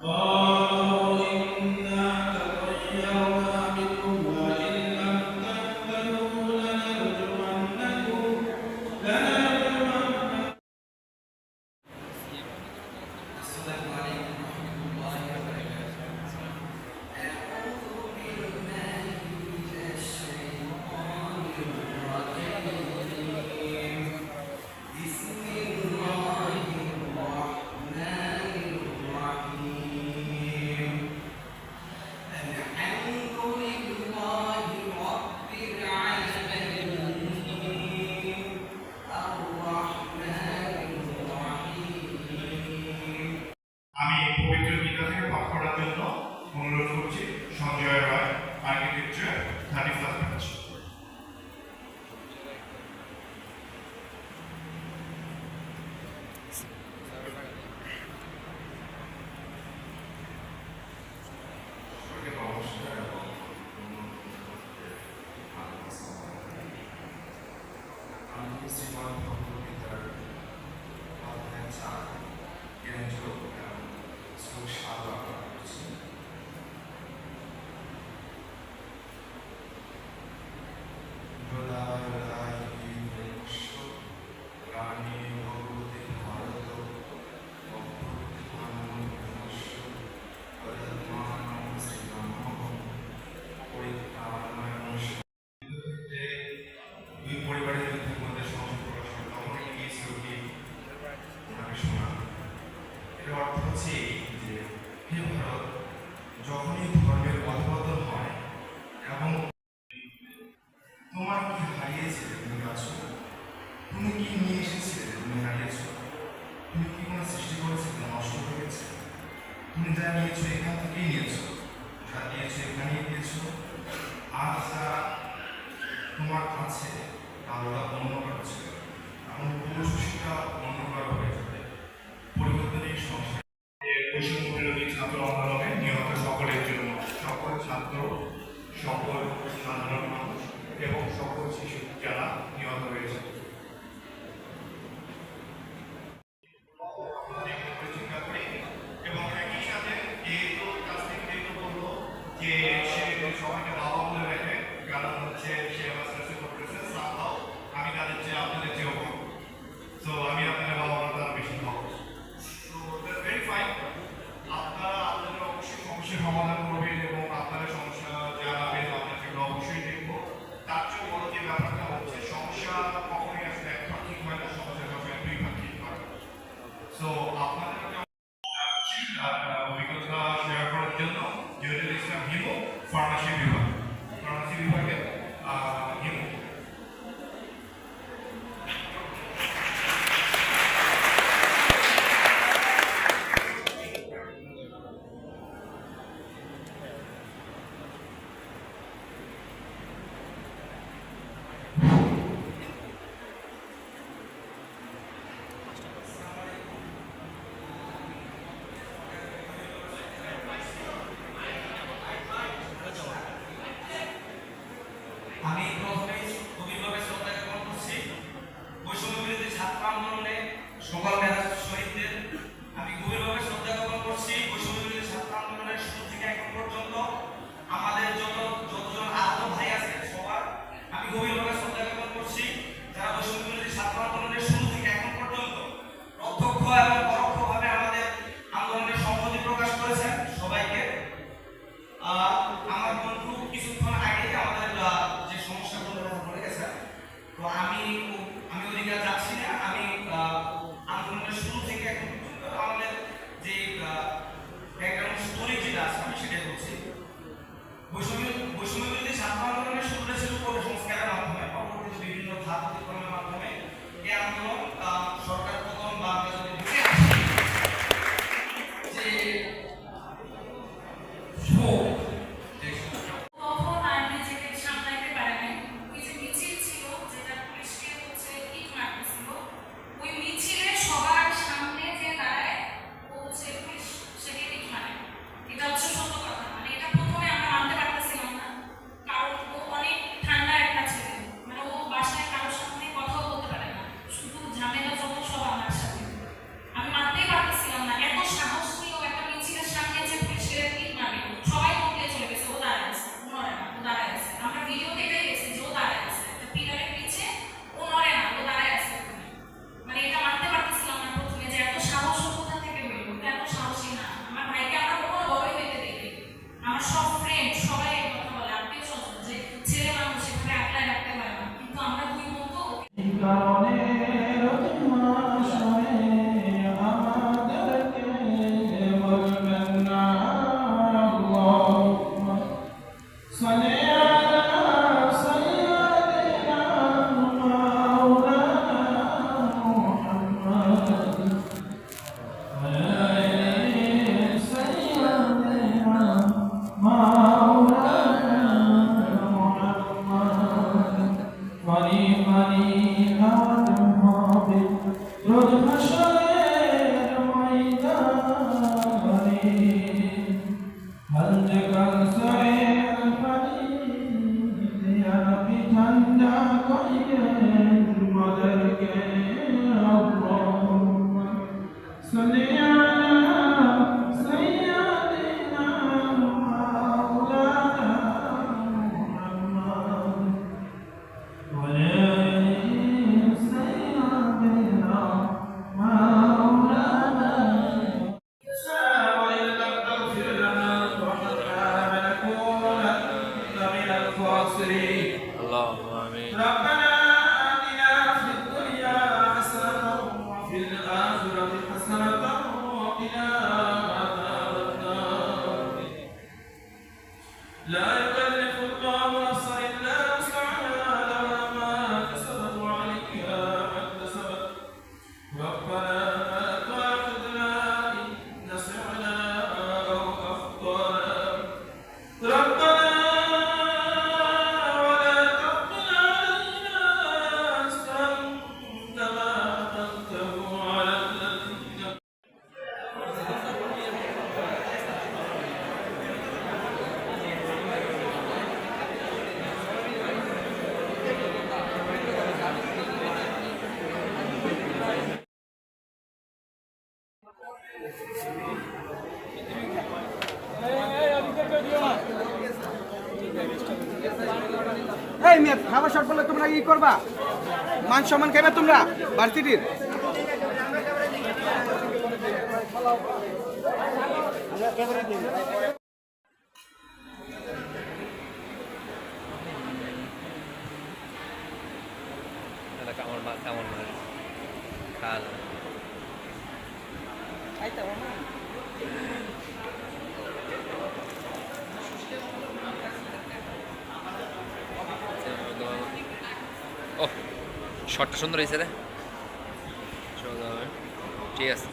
Oh. পবিত্র থেকে পাঠ করার জন্য অনুরোধ করছি Sanjay Roy architecture thirty first তুমি কি নিয়ে এসেছিলে তুমি হারিয়েছো তুমি কি কোনো সৃষ্টি করেছিলে নষ্ট হয়ে গেছে তুমি যা নিয়েছো এখান থেকেই নিয়েছো যা দিয়েছ এখানেই দিয়েছ আর যা কাছে আলাদা অন্য কারও ছিল এমন পুরুষ শিক্ষা অন্য হয়ে যাবে পরিবর্তনের সংসার ছাত্র আন্দোলনে নিহত সকলের জন্য সকল ছাত্র সকল সাধারণ মানুষ এবং সকল শিশু যারা নিহত হয়েছে। যে কারণ হচ্ছে আমি তাদের চেয়ে আপনাদের কম তো আমি you uh, you কারণে এই মেয়ে খাবার শর্ট পড়লে তোমরা ই করবা? মান সম্মান খাইবে তোমরা ভার্সিটির তাহলে শটটা সুন্দর হয়েছে রে। ঠিক আছে